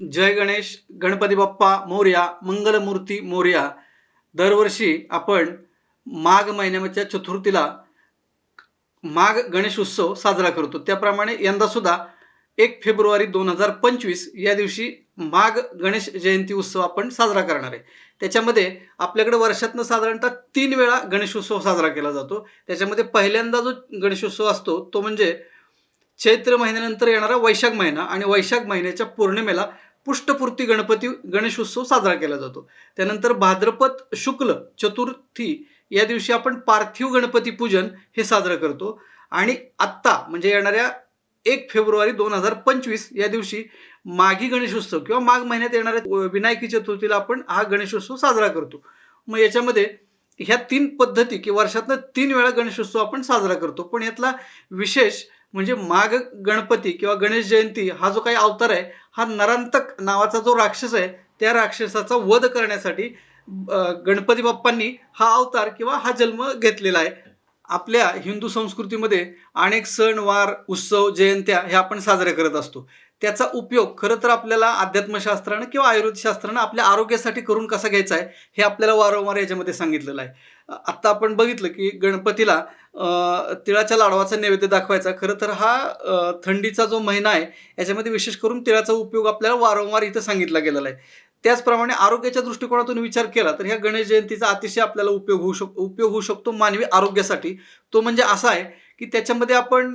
जय गणेश गणपती बाप्पा मोर्या मंगलमूर्ती मोर्या. दरवर्षी आपण माघ महिन्याच्या चतुर्थीला माघ गणेश उत्सव साजरा करतो. त्याप्रमाणे यंदासुद्धा एक फेब्रुवारी दोन हजार पंचवीस या दिवशी माघ गणेश जयंती उत्सव आपण साजरा करणार आहे. त्याच्यामध्ये आपल्याकडे वर्षातनं साधारणतः तीन वेळा गणेशोत्सव साजरा केला जातो. त्याच्यामध्ये पहिल्यांदा जो गणेशोत्सव असतो तो म्हणजे चैत्र महिन्यानंतर येणारा वैशाख महिना आणि वैशाख महिन्याच्या पौर्णिमेला पुष्टपूर्ती गणपती गणेशोत्सव साजरा केला जातो. त्यानंतर भाद्रपद शुक्ल चतुर्थी या दिवशी आपण पार्थिव गणपती पूजन हे साजरं करतो. आणि आत्ता म्हणजे येणाऱ्या एक फेब्रुवारी दोन हजार पंचवीस या दिवशी माघी गणेशोत्सव किंवा माघ महिन्यात येणाऱ्या विनायकी चतुर्थीला आपण हा गणेशोत्सव साजरा करतो. मग याच्यामध्ये ह्या तीन पद्धती की वर्षातनं तीन वेळा गणेशोत्सव आपण साजरा करतो. पण यातला विशेष म्हणजे माघ गणपती किंवा गणेश जयंती हा जो काही अवतार आहे हा नरांतक नावाचा जो राक्षस आहे त्या राक्षसाचा वध करण्यासाठी गणपती बाप्पांनी हा अवतार किंवा हा जन्म घेतलेला आहे. आपल्या हिंदू संस्कृतीमध्ये अनेक सण वार उत्सव जयंत्या हे आपण साजरे करत असतो. त्याचा उपयोग खरं तर आपल्याला अध्यात्मशास्त्रानं किंवा आयुर्वेदशास्त्रानं आपल्या आरोग्यासाठी करून कसा घ्यायचा आहे हे आपल्याला वारंवार याच्यामध्ये सांगितलेलं आहे. आत्ता आपण बघितलं की गणपतीला तिळाच्या लाडवाचा नैवेद्य दाखवायचा. खरं तर हा थंडीचा जो महिना आहे याच्यामध्ये विशेष करून तिळाचा उपयोग आपल्याला वारंवार इथं सांगितला गेलेला आहे. त्याचप्रमाणे आरोग्याच्या दृष्टिकोनातून विचार केला तर ह्या गणेश जयंतीचा अतिशय आपल्याला उपयोग होऊ शक उपयोग होऊ शकतो मानवी आरोग्यासाठी. तो म्हणजे असा आहे की त्याच्यामध्ये आपण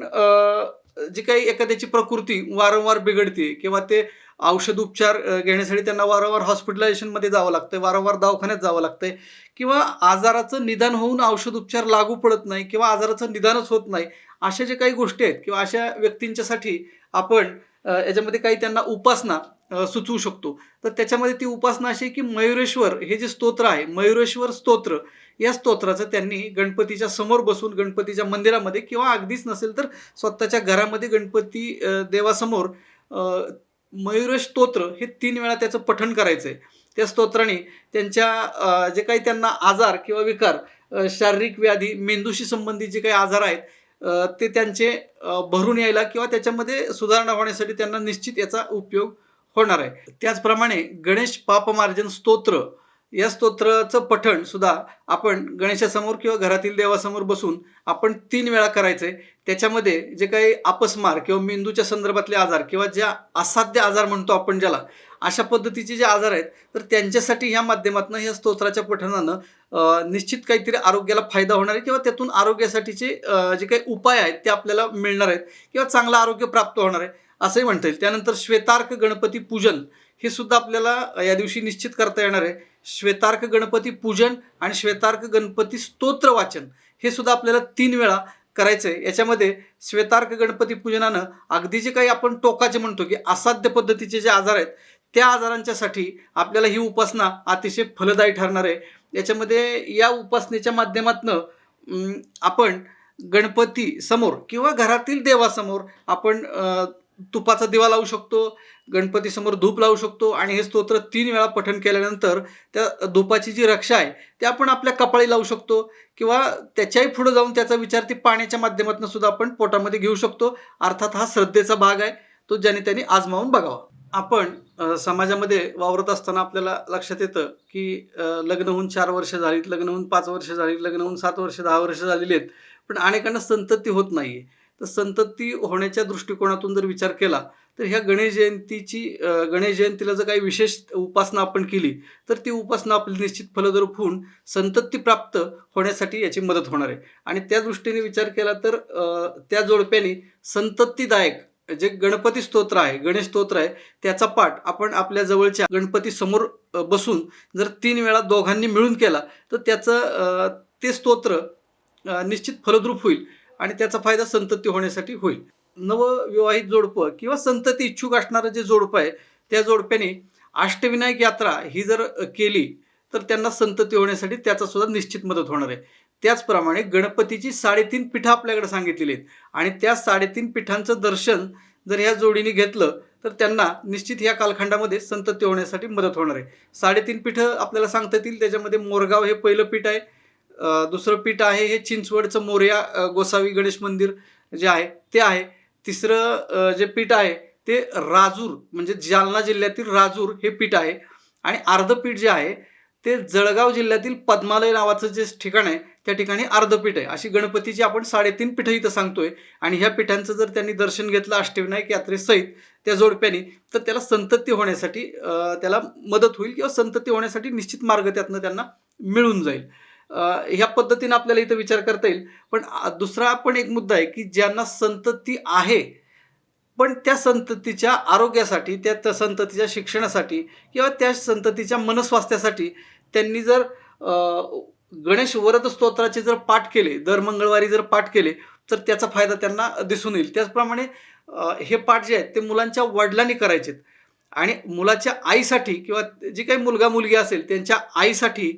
जी काही एखाद्याची प्रकृती वारंवार बिघडते किंवा ते औषध उपचार घेण्यासाठी त्यांना वारंवार हॉस्पिटलायझेशनमध्ये जावं लागतं वारंवार दवाखान्यात जावं लागतंय किंवा आजाराचं निदान होऊन औषध उपचार लागू पडत नाही किंवा आजाराचं निदानच होत नाही अशा जे काही गोष्टी आहेत किंवा अशा व्यक्तींच्यासाठी आपण याच्यामध्ये काही त्यांना उपासना सुचवू शकतो. तर त्याच्यामध्ये ती उपासना अशी आहे की मयुरेश्वर हे जे स्तोत्र आहे मयुरेश्वर स्तोत्र या स्तोत्राचं त्यांनी गणपतीच्या समोर बसून गणपतीच्या मंदिरामध्ये किंवा अगदीच नसेल तर स्वतःच्या घरामध्ये गणपती देवासमोर मयूर स्तोत्र हे तीन वेळा त्याचं पठण करायचं आहे त्या स्तोत्राने त्यांच्या जे काही त्यांना आजार किंवा विकार शारीरिक व्याधी मेंदूशी संबंधित जे काही आजार आहेत ते त्यांचे भरून यायला किंवा त्याच्यामध्ये सुधारणा होण्यासाठी त्यांना निश्चित याचा उपयोग होणार आहे. त्याचप्रमाणे गणेश पापमार्जन स्तोत्र या स्तोत्राचं पठण सुद्धा आपण गणेशासमोर किंवा घरातील देवासमोर बसून आपण तीन वेळा करायचंय. त्याच्यामध्ये जे काही अपस्मार किंवा मेंदूच्या संदर्भातले आजार किंवा ज्या असाध्य आजार म्हणतो आपण ज्याला अशा पद्धतीचे जे आजार आहेत तर त्यांच्यासाठी ह्या माध्यमातून ह्या स्तोत्राच्या पठणानं निश्चित काहीतरी आरोग्याला फायदा होणार आहे किंवा त्यातून आरोग्यासाठीचे जे काही उपाय आहेत ते आपल्याला मिळणार आहेत किंवा चांगलं आरोग्य प्राप्त होणार आहे असंही म्हणता येईल. त्यानंतर श्वेतार्क गणपती पूजन हे सुद्धा आपल्याला या दिवशी निश्चित करता येणार आहे. श्वेतार्क गणपती पूजन आणि श्वेतार्क गणपती स्तोत्र वाचन हे सुद्धा आपल्याला तीन वेळा करायचं आहे याच्यामध्ये श्वेतार्क गणपती पूजनानं अगदी जे काही आपण टोकाचे म्हणतो की असाध्य पद्धतीचे जे आजार आहेत त्या आजारांच्यासाठी आपल्याला ही उपासना अतिशय फलदायी ठरणार आहे. याच्यामध्ये या उपासनेच्या माध्यमातनं आपण गणपती समोर किंवा घरातील देवासमोर आपण तुपाचा दिवा लावू शकतो गणपती समोर धूप लावू शकतो आणि हे स्तोत्र तीन वेळा पठण केल्यानंतर त्या धुपाची जी रक्षा आहे ते आपण आपल्या कपाळी लावू शकतो किंवा त्याच्याही पुढे जाऊन त्याचा विचार ती पाण्याच्या माध्यमातून सुद्धा आपण पोटामध्ये घेऊ शकतो. अर्थात हा श्रद्धेचा भाग आहे तो ज्याने त्यांनी आजमावून बघावा. आपण समाजामध्ये वावरत असताना आपल्याला लक्षात येतं की लग्न होऊन चार वर्ष झालीत लग्न होऊन पाच वर्ष झाली लग्न होऊन सात वर्ष दहा वर्ष झालेली आहेत. पण अनेकांना संतती होत नाही आहे तर संतती होण्याच्या दृष्टिकोनातून जर विचार केला तर ह्या गणेश जयंतीची गणेश जयंतीला जर काही विशेष उपासना आपण केली तर ती उपासना आपली निश्चित फलद्रूप होऊन संतती प्राप्त होण्यासाठी याची मदत होणार आहे. आणि त्या दृष्टीने विचार केला तर त्या जोडप्याने संततीदायक जे गणपती स्तोत्र आहे गणेश स्तोत्र आहे त्याचा पाठ आपण आपल्या जवळच्या गणपती समोर बसून जर तीन वेळा दोघांनी मिळून केला तर त्याचं ते स्तोत्र निश्चित फलद्रूप होईल. आणि त्याचा फायदा संतती होण्यासाठी होईल. नवविवाहित जोडपं किंवा संतती इच्छुक असणारं जे जोडपं आहे त्या जोडप्याने अष्टविनायक यात्रा ही जर केली तर त्यांना संतती होण्यासाठी त्याचा सुद्धा निश्चित मदत होणार आहे. त्याचप्रमाणे गणपतीची साडेतीन पीठं आपल्याकडे सांगितलेली आहेत. आणि त्या साडेतीन पीठांचं दर्शन जर ह्या जोडीने घेतलं तर त्यांना निश्चित ह्या कालखंडामध्ये संतती होण्यासाठी मदत होणार आहे. साडेतीन पीठं आपल्याला सांगता येतील. त्याच्यामध्ये मोरगाव हे पहिलं पीठ आहे. दुसरं पीठ आहे हे चिंचवडचं मोरया गोसावी गणेश मंदिर जे आहे ते आहे. तिसरं जे पीठ आहे ते राजूर म्हणजे जालना जिल्ह्यातील राजूर हे पीठ आहे. आणि अर्ध पीठ जे आहे ते जळगाव जिल्ह्यातील पद्मालय नावाचं जे ठिकाण आहे त्या ठिकाणी अर्धपीठ आहे. अशी गणपतीची आपण साडेतीन पीठं इथं सांगतोय. आणि ह्या पीठांचं जर त्यांनी दर्शन घेतलं अष्टविनायक यात्रेसहित त्या जोडप्यानी तर त्याला संतती होण्यासाठी त्याला मदत होईल किंवा संतती होण्यासाठी निश्चित मार्ग त्यातनं त्यांना मिळून जाईल. ह्या पद्धतीने आपल्याला इथं विचार करता येईल. पण दुसरा पण एक मुद्दा आहे की ज्यांना संतती आहे पण त्या संततीच्या आरोग्यासाठी त्या त्या संततीच्या शिक्षणासाठी किंवा त्या संततीच्या मनस्वास्थ्यासाठी त्यांनी जर गणेश वरद स्तोत्राचे जर पाठ केले दर मंगळवारी जर पाठ केले तर त्याचा फायदा त्यांना दिसून येईल. त्याचप्रमाणे हे पाठ जे आहेत ते मुलांच्या वडिलांनी करायचेत. आणि मुलाच्या आईसाठी किंवा जी काही मुलगा मुलगी असेल त्यांच्या आईसाठी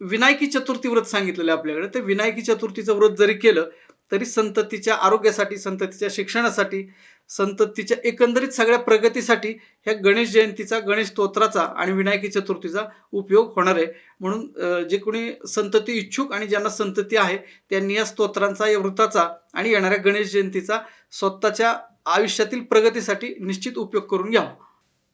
विनायकी चतुर्थी व्रत सांगितलेलं आहे आपल्याकडे. ते विनायकी चतुर्थीचं व्रत जरी केलं तरी संततीच्या आरोग्यासाठी संततीच्या शिक्षणासाठी संततीच्या एकंदरीत सगळ्या प्रगतीसाठी ह्या गणेश जयंतीचा गणेश स्तोत्राचा आणि विनायकी चतुर्थीचा उपयोग होणार आहे. म्हणून जे कोणी संतती इच्छुक आणि ज्यांना संतती आहे त्यांनी या स्तोत्रांचा या वृताचा आणि येणाऱ्या गणेश जयंतीचा स्वतःच्या आयुष्यातील प्रगतीसाठी निश्चित उपयोग करून घ्यावा.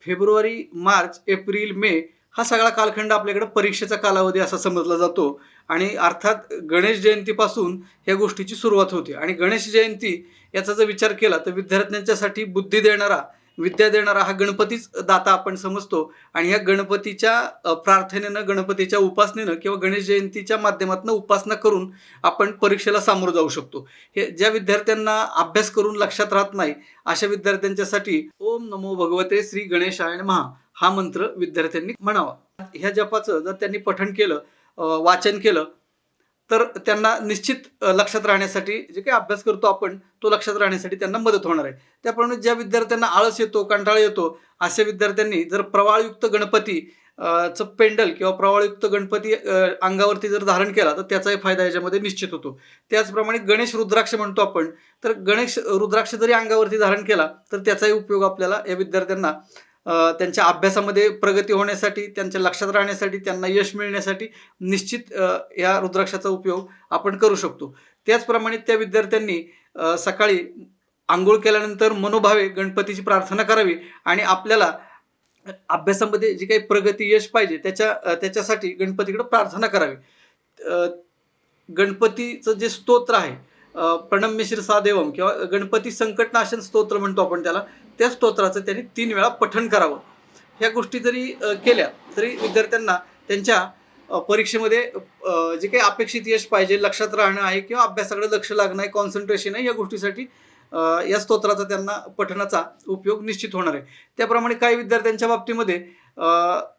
फेब्रुवारी मार्च एप्रिल मे हा सगळा कालखंड आपल्याकडे परीक्षेचा कालावधी असा समजला जातो. आणि अर्थात गणेश जयंतीपासून ह्या गोष्टीची सुरुवात होते. आणि गणेश जयंती याचा जर विचार केला तर विद्यार्थ्यांच्यासाठी बुद्धी देणारा विद्या देणारा हा गणपतीच दाता आपण समजतो. आणि ह्या गणपतीच्या प्रार्थनेनं गणपतीच्या उपासनेनं किंवा गणेश जयंतीच्या माध्यमातून उपासना करून आपण परीक्षेला सामोरं जाऊ शकतो. हे ज्या विद्यार्थ्यांना अभ्यास करून लक्षात राहत नाही अशा विद्यार्थ्यांच्यासाठी ओम नमो भगवते श्री गणेशायण महा हा मंत्र विद्यार्थ्यांनी म्हणावा. ह्या जपाचं जर त्यांनी पठण केलं वाचन केलं तर त्यांना निश्चित लक्षात राहण्यासाठी जे काही अभ्यास करतो आपण तो लक्षात राहण्यासाठी त्यांना मदत होणार आहे. त्याप्रमाणे ज्या विद्यार्थ्यांना आळस येतो कंटाळा येतो अशा विद्यार्थ्यांनी जर प्रवाळयुक्त गणपती चं पेंडल किंवा प्रवाळयुक्त गणपती अंगावरती जर धारण केला तर त्याचाही फायदा याच्यामध्ये निश्चित होतो. त्याचप्रमाणे गणेश रुद्राक्ष म्हणतो आपण तर गणेश रुद्राक्ष जरी अंगावरती धारण केला तर त्याचाही उपयोग आपल्याला या विद्यार्थ्यांना त्यांच्या अभ्यासामध्ये प्रगती होण्यासाठी त्यांच्या लक्षात राहण्यासाठी त्यांना यश मिळण्यासाठी निश्चित या रुद्राक्षाचा उपयोग आपण करू शकतो. त्याचप्रमाणे त्या विद्यार्थ्यांनी सकाळी आंघोळ केल्यानंतर मनोभावे गणपतीची प्रार्थना करावी आणि आपल्याला अभ्यासामध्ये जी काही प्रगती यश पाहिजे त्याच्या त्याच्यासाठी गणपतीकडे प्रार्थना करावी. गणपतीचं जे स्तोत्र आहे प्रणम प्रणम्य सादेवम किंवा गणपती संकटनाशन स्तोत्र म्हणतो आपण त्याला त्या स्तोत्राचं त्यांनी तीन वेळा पठण करावं. ह्या गोष्टी जरी केल्या तरी विद्यार्थ्यांना त्यांच्या परीक्षेमध्ये जे काही अपेक्षित यश पाहिजे लक्षात राहणं आहे किंवा अभ्यासाकडे लक्ष लागणं आहे कॉन्सन्ट्रेशन आहे या गोष्टीसाठी या स्तोत्राचा त्यांना पठणाचा उपयोग निश्चित होणार आहे. त्याप्रमाणे काही विद्यार्थ्यांच्या बाबतीमध्ये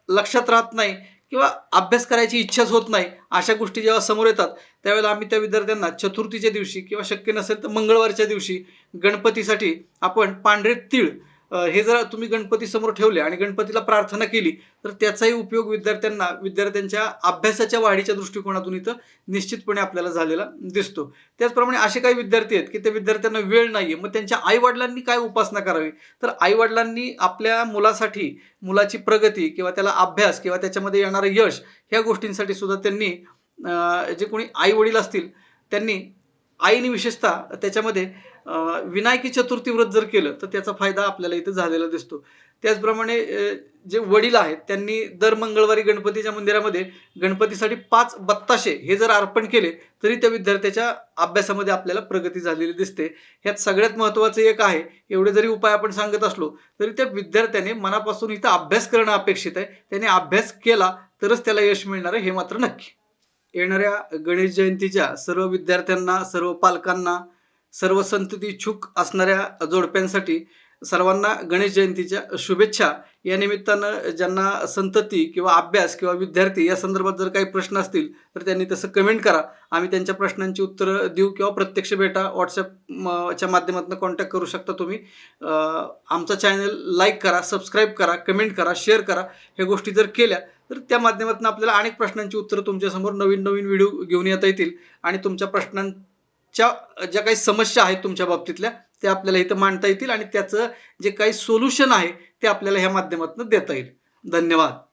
लक्षात राहत नाही किंवा अभ्यास करायची इच्छाच होत नाही अशा गोष्टी जेव्हा समोर येतात त्यावेळेला आम्ही त्या विद्यार्थ्यांना चतुर्थीच्या दिवशी किंवा शक्य नसेल तर मंगळवारच्या दिवशी गणपतीसाठी आपण पांढरे तीळ हे जर तुम्ही गणपती समोर ठेवले आणि गणपतीला प्रार्थना केली तर त्याचाही उपयोग विद्यार्थ्यांना विद्यार्थ्यांच्या अभ्यासाच्या वाढीच्या दृष्टिकोनातून इथं निश्चितपणे आपल्याला झालेला दिसतो. त्याचप्रमाणे असे काही विद्यार्थी आहेत की त्या विद्यार्थ्यांना वेळ नाही आहे मग त्यांच्या आईवडिलांनी काय उपासना करावी? तर आईवडिलांनी आपल्या मुलासाठी मुलाची प्रगती किंवा त्याला अभ्यास किंवा त्याच्यामध्ये येणारं यश ह्या गोष्टींसाठी सुद्धा त्यांनी जे कोणी आई वडील असतील त्यांनी आईने विशेषतः त्याच्यामध्ये विनायकी चतुर्थी व्रत जर केलं तर त्याचा फायदा आपल्याला इथं झालेला दिसतो. त्याचप्रमाणे जे वडील आहेत त्यांनी दर मंगळवारी गणपतीच्या मंदिरामध्ये गणपतीसाठी पाच बत्ताशे हे जर अर्पण केले तरी त्या विद्यार्थ्याच्या अभ्यासामध्ये आपल्याला प्रगती झालेली दिसते. ह्यात सगळ्यात महत्त्वाचं एक आहे एवढे जरी उपाय आपण सांगत असलो तरी त्या विद्यार्थ्याने मनापासून इथं अभ्यास करणं अपेक्षित आहे. त्याने अभ्यास केला तरच त्याला यश मिळणार आहे हे मात्र नक्की. येणाऱ्या गणेश जयंतीच्या सर्व विद्यार्थ्यांना सर्व पालकांना सर्व संतती इच्छुक असणाऱ्या जोडप्यांसाठी सर्वांना गणेश जयंतीच्या शुभेच्छा. या निमित्तानं ज्यांना संतती किंवा अभ्यास किंवा विद्यार्थी या संदर्भात जर काही प्रश्न असतील तर त्यांनी तसं कमेंट करा. आम्ही त्यांच्या प्रश्नांची उत्तरं देऊ किंवा प्रत्यक्ष भेटा व्हॉट्सअपच्या माध्यमातून कॉन्टॅक्ट करू शकता तुम्ही. आमचा चॅनल लाईक करा सबस्क्राईब करा कमेंट करा शेअर करा. ह्या गोष्टी जर केल्या तर त्या माध्यमातून आपल्याला अनेक प्रश्नांची उत्तरं तुमच्यासमोर नवीन नवीन व्हिडिओ घेऊन येता येतील. आणि तुमच्या प्रश्नां च्या ज्या काही समस्या आहेत तुमच्या बाबतीतल्या त्या आपल्याला इथं मांडता येतील आणि त्याचं जे काही सोल्युशन आहे ते आपल्याला ह्या माध्यमातून देता येईल. धन्यवाद.